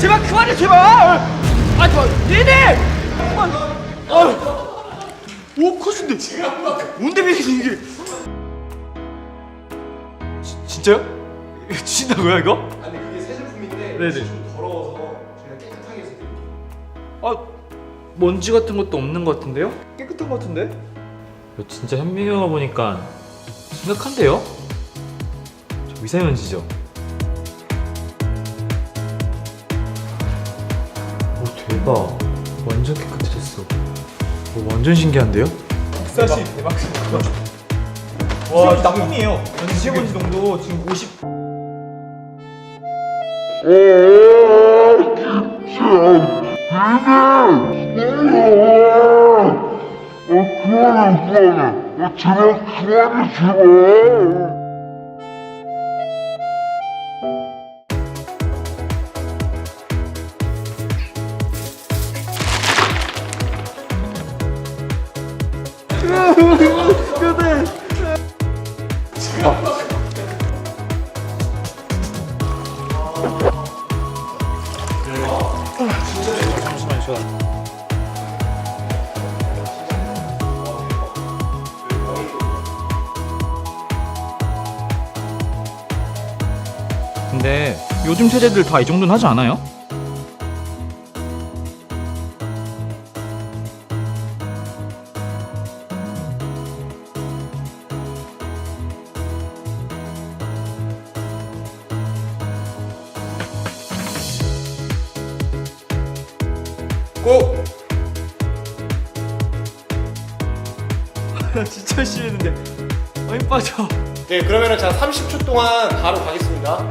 제발 그만해 제발 아 저, 얘네 그만 아오 컷인데 뭔데 비행기 이게 지, 진짜요? 주신다고요 이거? 아니 그게 새 제품인데 네네. 좀 더러워서 저희가 깨끗하게 해서 드릴게요. 아 먼지 같은 것도 없는 것 같은데요? 깨끗한 것 같은데? 이거 진짜 형을 보니까 심각한데요? 저 미세먼지죠? 대박 완전 깨끗해졌어 오, 완전 신기한데요? 사실 대박 와 나쁨이에요 미세먼지 농도 지금 50 그만해 그만해 어, 제발 그만해 제발 근데 요즘 세대들 다 이 정도는 하지 않아요? 고! 진짜 싫었는데 아, 힘 빠져 네 그러면은 자 30초 동안 바로 가겠습니다.